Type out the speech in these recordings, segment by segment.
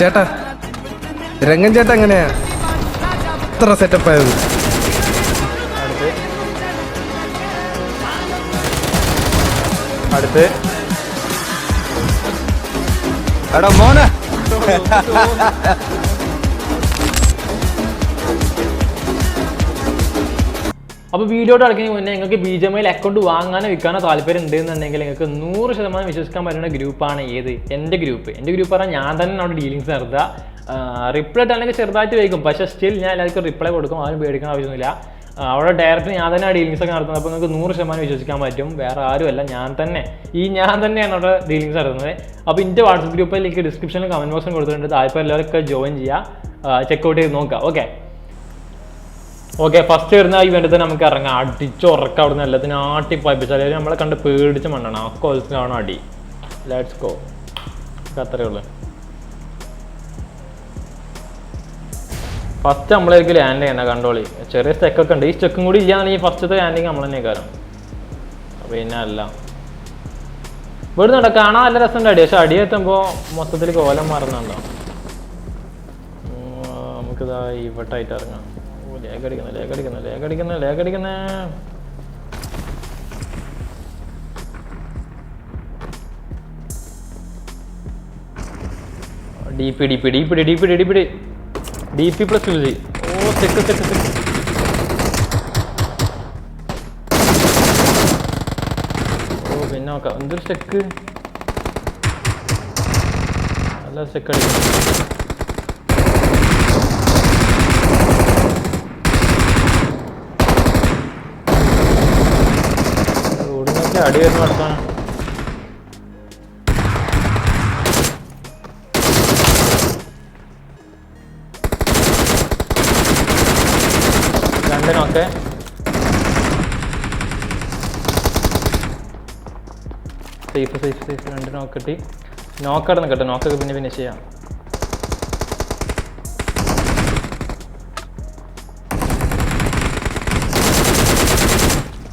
ചേട്ടാ രംഗൻ ചേട്ടാ എങ്ങനെയാ? ഇത്ര സെറ്റപ്പ് ആയത്. അടുത്ത്. എടാ മോനെ. അപ്പോൾ വീഡിയോ അടക്കുന്നതിന് മുന്നേ നിങ്ങൾക്ക് ബി ജെ എൽ അക്കൗണ്ട് വാങ്ങാനോ വിൽക്കാനോ താല്പര്യം ഉണ്ടെന്നുണ്ടെങ്കിൽ നിങ്ങൾക്ക് നൂറ് ശതമാനം വിശ്വസിക്കാൻ പറ്റുന്ന ഗ്രൂപ്പാണ് ഏത്? എന്റെ ഗ്രൂപ്പ്. എന്റെ ഗ്രൂപ്പ് പറഞ്ഞാൽ ഞാൻ തന്നെ അവിടെ ഡീലിങ്സ് നടത്തുക. റിപ്ലൈ ഇട്ടാണെങ്കിൽ ചെറുതായിട്ട് വൈകും പക്ഷേ സ്റ്റിൽ ഞാൻ എല്ലാവർക്കും റിപ്ലൈ കൊടുക്കും. ആരും പേടിക്കണം ആവശ്യമൊന്നുമില്ല. അവിടെ ഡയറക്റ്റ് ഞാൻ തന്നെ ഡീലിങ്സ് ഒക്കെ നടത്തുന്നത്. അപ്പോൾ നിങ്ങൾക്ക് നൂറ് ശതമാനം വിശ്വസിക്കാൻ പറ്റും. വേറെ ആരുമല്ല. ഞാൻ തന്നെ. ഈ ഞാൻ തന്നെയാണ് അവിടെ ഡീലിങ്സ് നടത്തുന്നത്. അപ്പോൾ എന്റെ വാട്സപ്പ് ഗ്രൂപ്പിലേക്ക് ഡിസ്ക്രിപ്ഷനിൽ കമന്റ് ബോക്സിൽ കൊടുത്തിട്ടുണ്ട്. താല്പര്യം എല്ലാവരൊക്കെ ജോയിൻ ചെയ്യുക ചെക്കൗട്ട് ചെയ്ത് നോക്കുക. ഓക്കെ ഓക്കെ ഫസ്റ്റ് വരുന്ന വേണ്ടത് നമുക്ക് ഇറങ്ങാം. അടിച്ചുറക്കം അവിടെ നിന്ന് എല്ലാത്തിനും ആട്ടി പയപ്പിച്ചാൽ നമ്മളെ കണ്ട് പേടിച്ച് മണ്ണാണ്. ആ കൊലത്തിലാണ് അടി. ലെറ്റ്സ് ഗോ അത്രേ ഉള്ളൂ. ഫസ്റ്റ് നമ്മളേക്ക് ലാൻഡ് ചെയ്യണം കണ്ടോളി. ചെറിയ സ്റ്റെക്കൊക്കെ ഉണ്ട്. ഈ സ്റ്റെക്കും കൂടി ഇല്ലാന്നുണ്ടെങ്കിൽ ഫസ്റ്റത്തെ ലാൻഡിങ് നമ്മൾ തന്നെ കാരണം പിന്നെ അല്ല. ഇവിടുന്ന് കാണാൻ നല്ല രസമുണ്ട് അടി. പക്ഷെ അടി മൊത്തത്തിൽ കോലം മാറുന്നുണ്ടോ? നമുക്കിതാ ഇവട്ടായിട്ട് ഇറങ്ങാം. ലേഖടിക്കുന്ന ലേഖടിക്കുന്ന ലേഖടിക്കുന്ന ലേഖടിക്കുന്ന. D P D P D P D P D P D P plus use ഓ ചെക്ക് ചെക്ക് ചെക്ക്. ഓ പിന്നെ നോക്കാം. എന്തൊരു സ്റ്റെക്ക് നല്ല സ്റ്റെക്ക് അടിക്കുന്നു. അടി വരുന്ന നടത്താണ് രണ്ടിനൊക്കെ സേഫ് സേഫ് സേഫ് രണ്ട് നോക്ക് കിട്ടി. നോക്കടന്ന് കേട്ടോ. നോക്കൊക്കെ പിന്നെ പിന്നെ ചെയ്യാം.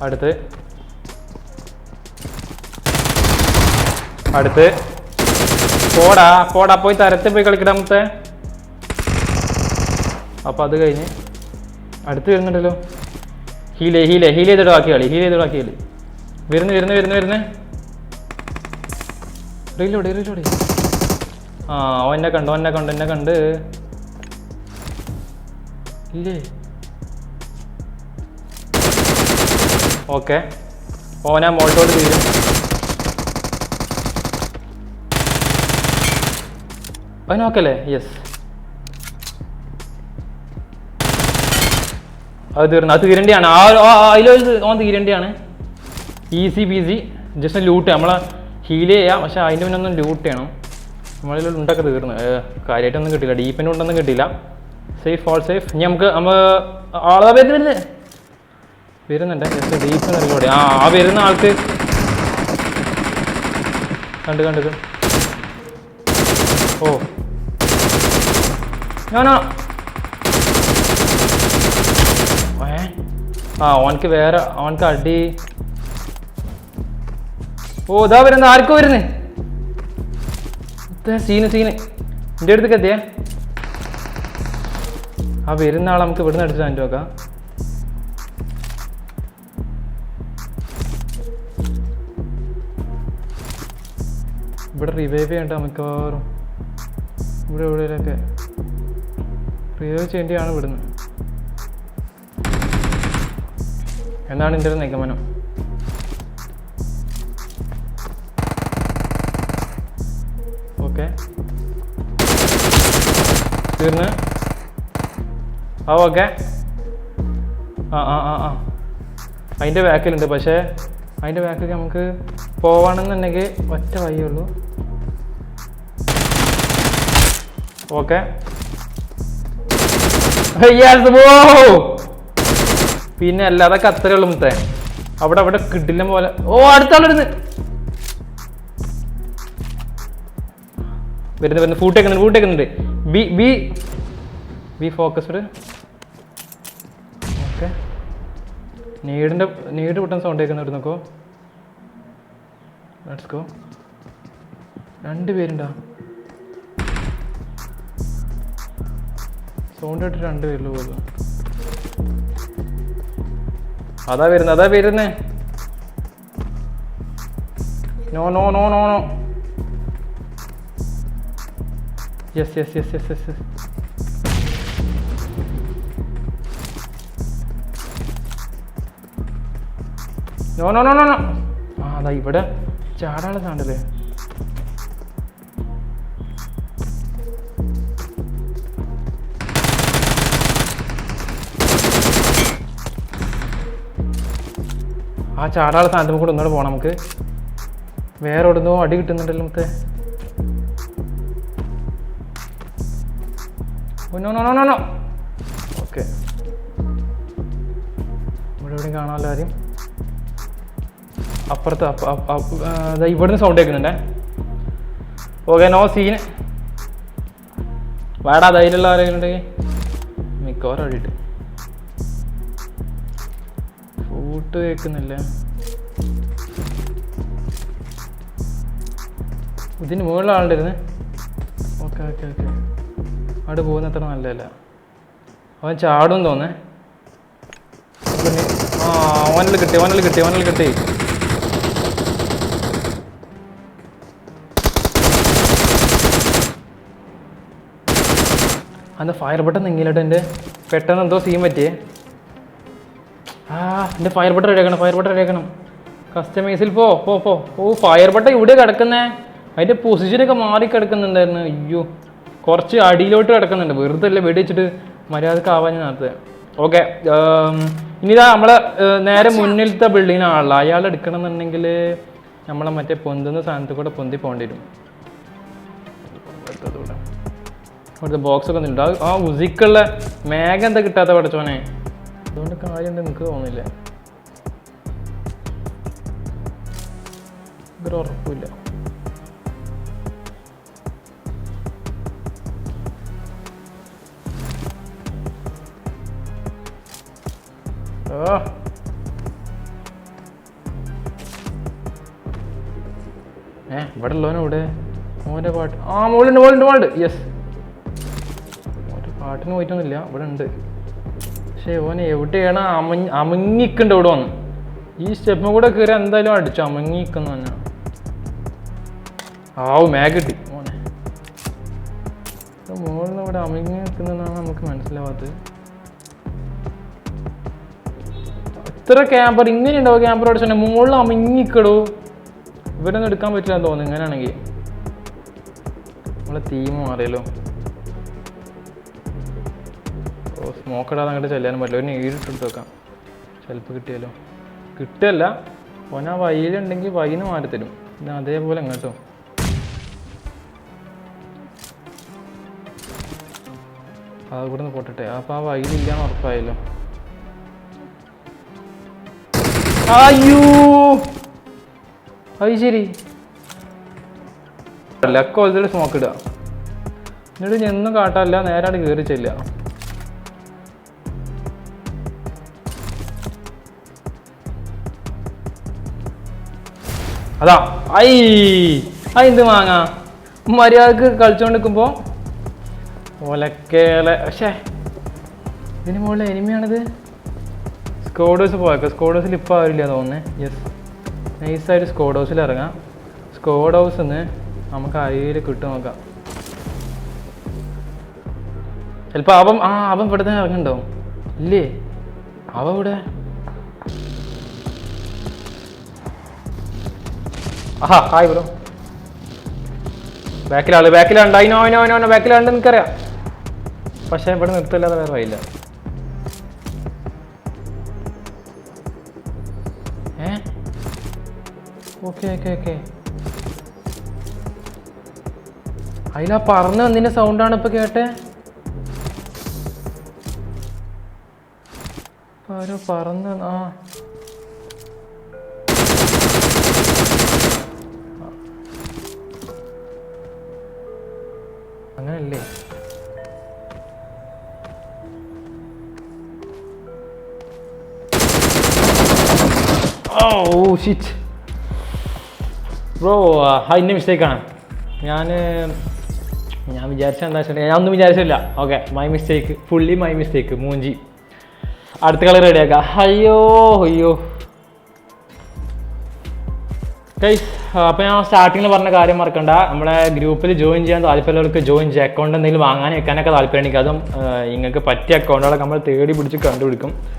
അടുത്ത്. അടുത്ത്. പോടാ പോടാ പോയി തരത്ത് പോയി കളിക്കടാ മുത്തേ. അപ്പൊ അത് കഴിഞ്ഞ് അടുത്ത് വരുന്നുണ്ടല്ലോ. ഹീലേ ഹീലേ ഹീൽ ചെയ്തിട്ട് ബാക്കി കളി ഹീൽ ചെയ്തിട്ട് ബാക്കി കളി. വരുന്നു വരുന്നു വരുന്നു വരുന്നു. റീലോടെ റീലോടെ ആ ഓ എന്നെ കണ്ടു എന്നെ കണ്ടു എന്നെ കണ്ട്. ഇല്ലേ? ഓക്കെ ഓ ഞാൻ മോൾട്ടോട് തീരും അത് നോക്കല്ലേ യെസ് അത് തീർന്നു. അത് തീരണ്ടിയാണ് ആ അതിലോ ഓൻ തീരണ്ടിയാണ് ഈസി ബീസി ജസ്റ്റ് ലൂട്ട് നമ്മളെ ഹീൽ ചെയ്യാം. പക്ഷെ അതിന്റെ മുന്നേ ഒന്നും ലൂട്ട് ചെയ്യണം. നമ്മളിൽ ഉണ്ടൊക്കെ തീർന്നു. കാര്യമായിട്ടൊന്നും കിട്ടില്ല ഡീപ്പിന്റെ ഉണ്ടൊന്നും കിട്ടില്ല സേഫ് ഓൾ സേഫ് ഇനി നമുക്ക് നമ്മൾ ആളാ വരുന്നില്ലേ വരുന്നുണ്ട്. ജസ്റ്റ് ഡീപ്പ് നിലകൂടെ ആ ആ വരുന്ന ആൾക്ക് കണ്ട് കണ്ടത് ഓ. ഞാനാ? ഏ? ആ ഓനക്ക് വേറെ ഓനക്ക് അടി. ഓ ഇതാ വരുന്ന. ആർക്കും വരുന്നേ? Scene scene. എന്റെ അടുത്തേക്ക് എത്തിയേ? ആ വരുന്ന ആളെ നമുക്ക് ഇവിടുന്ന് അടിച്ചു അതിന്റെ നോക്കാം ഇവിടെ റിവൈവ് ചെയ്യണ്ട മിക്കവാറും. ഇവിടെ എവിടെയൊക്കെ റിവൈവ് ചെയ്യേണ്ടിയാണ് വിടുന്നത്. എന്നാണ് എന്റെ ഒരു നിഗമനം. ഓക്കെ. തീർന്ന്? ആ ഓക്കെ. ആ ആ ആ ആ. അതിന്റെ ബാക്കിലുണ്ട്. പക്ഷേ അതിന്റെ ബാക്കിൽ നമുക്ക് പോവാണെന്നുണ്ടെങ്കിൽ ഒറ്റ വഴിയുള്ളൂ ഓക്കെ. പിന്നെ അല്ലാതെ അത്രേ ഉള്ളു മുത്തേ. അവിടെ അവിടെ കിടിലം പോലെ. ഓ അടുത്ത ആളിരുന്ന് വരുന്നു വരുന്നു. Foot ഫൂട്ടേക്കുന്നുണ്ട് foot B B B focused okay നീടിന്റെ നീട് പൊട്ടാൻ സൗണ്ട് കേൾക്കുന്നു നോക്കോ. ലെറ്റ്സ് ഗോ രണ്ട് പേരുണ്ടോ? സൗണ്ട് ഇട്ട് രണ്ട് പേരിൽ പോലും അതാ വരുന്നത് അതാ വരുന്നേ. No no no no no. Yes yes yes yes yes no no no no no. ആ അതാ ഇവിടെ ചാടാനുള്ള സാധനല്ലേ ആ ചാടാനുള്ള സ്ഥാനത്ത് കൂടെ ഒന്നുകൂടെ പോകണം നമുക്ക്. വേറെ എവിടുന്നോ അടി കിട്ടുന്നുണ്ടല്ലോ മുത്തേ. നോ ഓക്കെ ഇവിടെ എവിടെയും കാണാമല്ലോ ആരും അപ്പുറത്ത് അപ്പ- അപ്പ- അപ്പ- ഇവിടുന്ന് സൗണ്ട് കേൾക്കുന്നുണ്ടേ. ഓക്കെ നോ സീന് വേടാ ധൈര്യമുള്ള ആരെങ്കിലും ഉണ്ടെങ്കിൽ മിക്കവാറും അടിയിട്ട് ഫൂട്ട് കേൾക്കുന്നില്ല. ഇതിന് മുകളിൽ ആളുണ്ടായിരുന്നു ഓക്കെ ഓക്കെ ഓക്കെ. അവിടെ പോകുന്ന അത്ര നല്ലതല്ല. അവൻ ചാടും തോന്നേ. ആ ഓനൽ കിട്ടി ഓനൽ കിട്ടി ഓനൽ കിട്ടി. അന്ന് ഫയർ ബട്ടൺ നീങ്ങിയില്ലട്ടോ എന്റെ. പെട്ടെന്ന് എന്തോ സീൻ പറ്റിയേ. ആ എന്റെ ഫയർ ബട്ടർ റെഡിയാക്കണം ഫയർ ബട്ടർ റെഡിയാക്കണം കസ്റ്റമൈസിൽ പോ പോ പോ. ഓ ഫയർ ബട്ടർ ഇവിടെ കിടക്കുന്നേ. അതിന്റെ പൊസിഷനൊക്കെ മാറി കിടക്കുന്നുണ്ടായിരുന്നു. അയ്യോ കുറച്ച് അടിയിലോട്ട് കിടക്കുന്നുണ്ട്. വെറുതെ അല്ലേ വെടിവെച്ചിട്ട് മര്യാദയ്ക്ക് ആവാൻ നടത്തുക ഓക്കെ ഇനിതാ നമ്മളെ നേരെ മുന്നിലത്തെ ബിൽഡിങ്ങിന് ബിൽഡിങ്ങിനാണല്ലോ അയാൾ എടുക്കണം എന്നുണ്ടെങ്കിൽ നമ്മളെ മറ്റേ പൊന്തുന്ന സാധനത്തിൽ കൂടെ പൊന്തി പോകേണ്ടി വരും. അവിടുത്തെ ബോക്സ് ഒക്കെ ഉണ്ട് ആ ഉസിക്കുള്ള മേഘ എന്താ കിട്ടാത്ത പഠിച്ചോനെ അതുകൊണ്ട് കാര്യം നിങ്ങൾക്ക് തോന്നില്ല ഇതൊരു ഉറപ്പില്ല ഏ ഇവിടെ ഉള്ളവനവിടെ മോന്റെ പാട്ട്. ആ മോളുണ്ട് മോളുണ്ട് മോളുണ്ട്. യെസ് പാട്ടിന് പോയിട്ടൊന്നുമില്ല. ഇവിടെ ഉണ്ട് പക്ഷേ ഓന് എവിടെയാണ് അമഞ്ഞ് അമങ്ങിക്കുണ്ട് ഇവിടെ വന്ന്. ഈ സ്റ്റെപ്പിന് കൂടെ കയറി എന്തായാലും അടിച്ചു. അമങ്ങിക്കുന്ന തന്നെ ആവു മാഗ് കിട്ടി. മോനെ മുകളിൽ ഇവിടെ അമങ്ങി നിൽക്കുന്നതാണ് നമുക്ക് മനസ്സിലാവാത്തത്. ഇത്ര ക്യാമ്പർ ഇങ്ങനെ ഉണ്ടാവും ക്യാമ്പർ അടിച്ചോ മുകളിൽ അമിങ്ങിക്കടൂ. ഇവരൊന്നും എടുക്കാൻ പറ്റില്ല തോന്നുന്നു ഇങ്ങനെയാണെങ്കിൽ. നമ്മളെ തീം മാറിയല്ലോ. ഇടാതെ അങ്ങോട്ട് ചെല്ലാനും പറ്റില്ല. ഒരു നീരിട്ടിട്ട് വെക്കാം. ചിലപ്പോൾ കിട്ടിയല്ലോ. കിട്ടല്ല ഓന ആ വയ്യിലുണ്ടെങ്കിൽ വൈന്ന് മാറി തരും. പിന്നെ അതേപോലെ അങ്ങോട്ടോ അത് കൂടെ ഒന്ന് പൊട്ടട്ടെ. അപ്പോൾ ആ വഴിയിലില്ലാന്ന് ഉറപ്പായല്ലോ. അയ്യോ! അത് ശരി. ലക്ക സ്മോക്ക് ഇടുക. എന്നിട്ട് ഞാൻ ഒന്നും കാട്ടാല്ല നേരെ കയറി ചെല്ലുക. അതാ ഐ ആ എന്ത് മാങ്ങ? മര്യാദയ്ക്ക് കളിച്ചോണ്ട് നിൽക്കുമ്പോ ഒലക്കേളെ പക്ഷേ ഇതിന് മുകളിൽ എനിമയാണിത്. സ്കോഡേഴ്സ് പോയേക്കാം സ്കോഡേഴ്സിൽ ഇപ്പോൾ ആരില്ല തോന്നുന്നേ. യെസ് നൈസായിട്ട് ഹൗസിൽ ഇറങ്ങാം. സ്കോഡ് ഹൗസ് നിന്ന് നമുക്ക് അരിയിൽ കിട്ടും നോക്കാം. ചിലപ്പോൾ അവൻ ആ അവൻ ഇവിടെ തന്നെ ഇറങ്ങുന്നുണ്ടാവും. ഇല്ലേ? അവ ഇവിടെ ആഹാ ഹായ് ബ്രോ. ബാക്കിലാൾ ബാക്കിലുണ്ട് അതിനോ അതിനോ അതിനോ ബാക്കിലുണ്ട് എനിക്കറിയാം. പക്ഷേ ഇവിടെ നിർത്തില്ലാതെ വേറെ വഴിയില്ല. ഏ? അതിലാ പറന്ന് വന്നതിന്റെ സൗണ്ടാണ് ഇപ്പൊ കേട്ടെ? ആരോ പറന്ന് ആ. അങ്ങനല്ലേ ഓ ഷിറ്റ് ബ്രോ അതിന്റെ മിസ്റ്റേക്കാണ് ഞാൻ ഞാൻ വിചാരിച്ച എന്താ വെച്ചിട്ടുണ്ടെങ്കിൽ ഞാൻ ഒന്നും വിചാരിച്ചില്ല okay my mistake fully my mistake മൂഞ്ചി. അടുത്ത കളി റെഡിയാക്കാം അയ്യോ അയ്യോ. ഗൈസ് അപ്പോൾ ഞാൻ സ്റ്റാർട്ടിങ്ങിൽ പറഞ്ഞ കാര്യം മറക്കണ്ട. നമ്മുടെ ഗ്രൂപ്പിൽ ജോയിൻ ചെയ്യാൻ താല്പര്യമുള്ളവർക്ക് ജോയിൻ ചെയ്യുക അക്കൗണ്ട് എന്തെങ്കിലും വാങ്ങാൻ വെക്കാനൊക്കെ താല്പര്യം അതും നിങ്ങൾക്ക് പറ്റിയ അക്കൗണ്ടുകളൊക്കെ നമ്മൾ തേടി പിടിച്ച് കണ്ടുപിടിക്കും.